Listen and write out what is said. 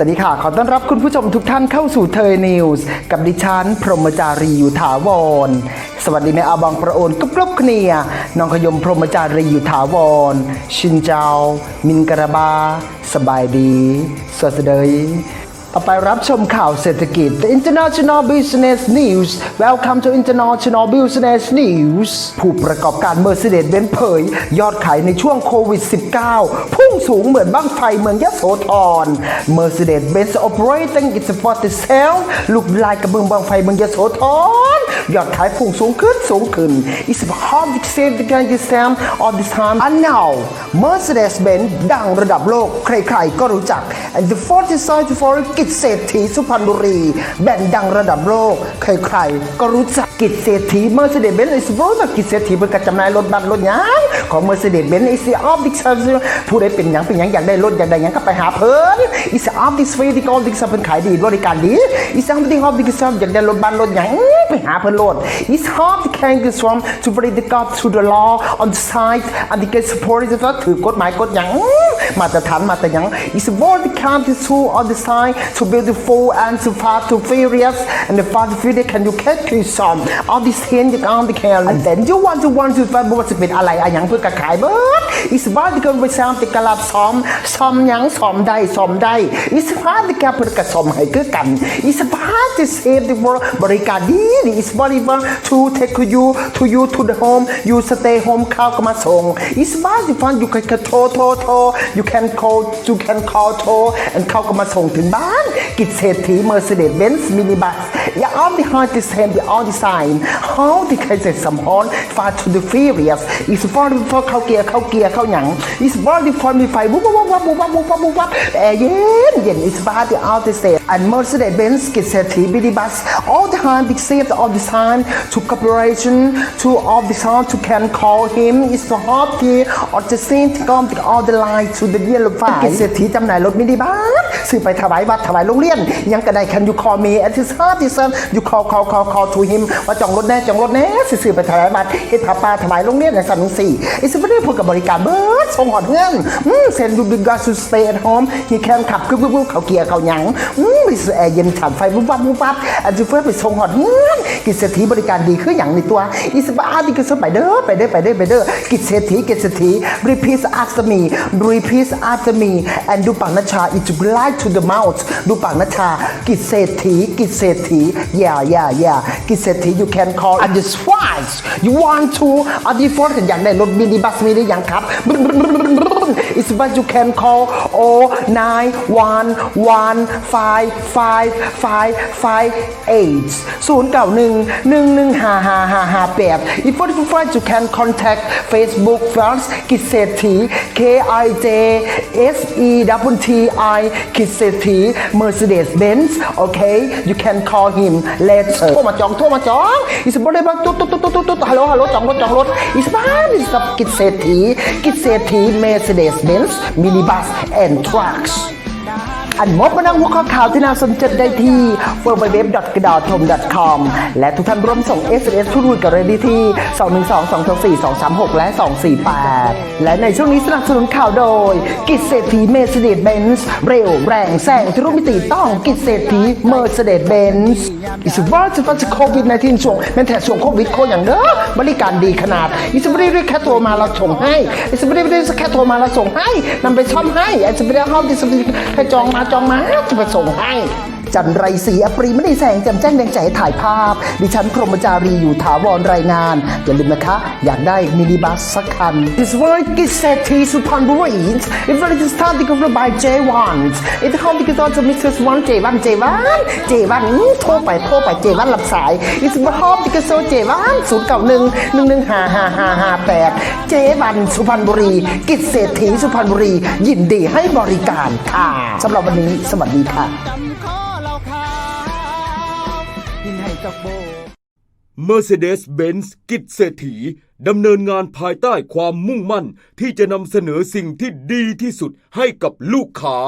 สวัสดีค่ะ ขอต้อนรับคุณผู้ชมทุกท่านเข้าสู่เทยนิวส์กับดิฉัน พรหมจารีอยู่ถาวร สวัสดีแม่อาบังประโอนกรุ๊บกรบเนียน้องขยมพรหมจารีอยู่ถาวร ชินเจ้า มินกระบา สบายดี สวัสดี ต่อไปรับชมข่าวเศรษฐกิจ The International Business News Welcome to International Business News ผู้ประกอบการ Mercedes-Benz เผย ยอดขายในช่วงโควิด -19 พุ่งสูงเหมือนบ้างไฟเมืองยะโสธร Mercedes-Benz operating its 47 look like กลายกระเบื้องบ้างไฟเมืองยะโสธร ยอดขายพุ่งสูงขึ้นสูงขึ้น It's hard to say the guy this time all this time and now Mercedes-Benz ดังระดับโลกใครๆก็รู้จัก and the 47 for กิจเศรษฐีสุพรรณบุรี แบรนด์ดังระดับโลก ใครๆก็รู้จัก กิจเศรษฐีเมอร์เซเดสเบนซ์ไอซิโบนกิจเศรษฐีเพื่อกรจำนายรถบัสรถยังของเมอร์เซเดสเบนซ์ไอสีออฟดิกยร์ผู้ใดเป็นยังเป็นยังอยากได้รถอยากได้ยังก็ไปหาเพิ่นไอซีออฟดิสเฟดิกอลดิกซันเพิ่นขายดีบริการดีไอซีออฟดิกอลดิกยร์อยากได้รถบัสรถยังไปหาเพิ่นโลด It's hard to can get from to break the God to the law on the side and the get supported ถือกฎหมายกฎหยัง matter time, matter young. It's world countries who are designed to beautiful and to far to furious and the fast furious can you catch your some? All these things on the can and then you want to want to find what's been a lie, a young book a but It's about the good with sound the collapse some, some young, some die, some die. It's about the capital some hiker can. It's about to save the world, but it can It's valuable to take you to you to the home. You stay home, cow, come on, song. It's about the fun you can control, control, you can call you can call โทร and เข้าก็มาส่งถึงบ้าน กิจเศรษฐี Mercedes-Benz minibus อย่า all behind the same the all design how the ใครเสร็จสมพร far to the furious is for for เข้าเกียร์เข้าเกียร์เข้าหยัง is for the for มีไฟวุบวับวับวับวับวับวับวับวับแอร์เย็นเย็น is for the all the same and Mercedes-Benz กิจเศรษฐี minibus all the time big save all the time to corporation to all the time to can call him is the hot key or the same to come to all the line to คุณจะเยี่ยมรถไฟเศรษฐีจำหน่ายรถมินิบัส ซื้อไปถวายวัดถวายโรงเรียน ยังกระได can you call me at his heart is you call call call call to him ว่าจองรถแน่จองรถแน่ซื้อไปถวายวัดเฮ็ดผาปาถวายโรงเรียนอย่างสันนิสี่ไอ้สิไม่ได้พูดกับบริการเบิร์ดส่งหอดเงินอืมเซนดูดิกาสุสเตย์ at home he can ขับกึ๊บกึ๊บกึ๊บเขาเกียร์เขาหยังอืมไปซื้อแอร์เย็นฉ่ำไฟวุบวับวุบวับอันจะเพื่อไปส่งหอดเงินกิจเศรษฐีบริการดีคืออย่างในตัวอิสบาดิกสไปเด้อไปเด้อไปเด้อไปเด้อกิจเศรษฐีกิจเศรษฐี repeat after me repeat after me and ดูปังนัชชา it right to the mouth ดูปากนัชชา กิจเศรษฐี กิจเศรษฐี yeah yeah yeah กิจเศรษฐี you can call and the twice you want to อันที่ fourth อยากได้รถมินิบัสมินิยังครับ it's what you can call oh nine one one five five five five eight ศูนย์เก่าห้าห้าห้าแปด if what if what you can contact Facebook first กิเศรษฐี K I J S E W T I กิเศรษฐี Mercedes Benz okay you can call him later โทรมาจองโทรมาจอง is what if ตุ๊ดตุ๊ดตุ๊ดตุ๊ดตุ๊ดฮัลโหลฮัลโหลจองรถจองรถ is what is กิเศรษฐีกิเศรษฐี Mercedes Benz minibus and trucks อันมบมานังหัวข้อข่าวที่น่าสนใจได้ที่ w w w g d a t o m c o m และทุกท่านร่วมส่ง SMS พูดคุยกับเรดี้ที่ 212 224 236 และ 248 และในช่วงนี้สนับสนุนข่าวโดย กิจเศรษฐี Mercedes-Benz เร็วแรงแซงที่รู้มิติต้องกิจเศรษฐี Mercedes-Benz อิสว่าจะฟัจะโควิด -19 ช่วงแม้แต่ช่วงโควิดโคอย่างเด้อบริการดีขนาดอิสบรีเรียกแค่โทรมาเราส่งให้อิสบรีเรียกแค่โทรมาเราส่งให้นำไปซ่อมให้อิสบรีห้องดิสบรีให้จองมาจองมาจะไปส่งให้ จันไรศรีอปรีไม่ได้แสงแจ่มแจ้งแดงใจถ่ายภาพ ดิฉันพรหมจารีอยู่ถาวรรายงาน อย่าลืมนะคะ อยากได้มินิบัสสักคัน This one กิเศรษฐีสุพรรณบุรี If I just start to go by J1 It how to get on to Mrs. One J1 J1 J1 โทรไปโทรไป J1 รับสาย It's what how to get so J1 ศูนย์เก้าหนึ่งหนึ่งหนึ่งห้าห้าห้าห้าแปด J1 สุพรรณบุรี กิจเศรษฐีสุพรรณบุรี ยินดีให้บริการค่ะสำหรับวันนี้สวัสดีค่ะ กับโบ Mercedes-Benz กิจเศรษฐีดำเนินงานภายใต้ความมุ่งมั่นที่จะนำเสนอสิ่งที่ดีที่สุดให้กับลูกค้า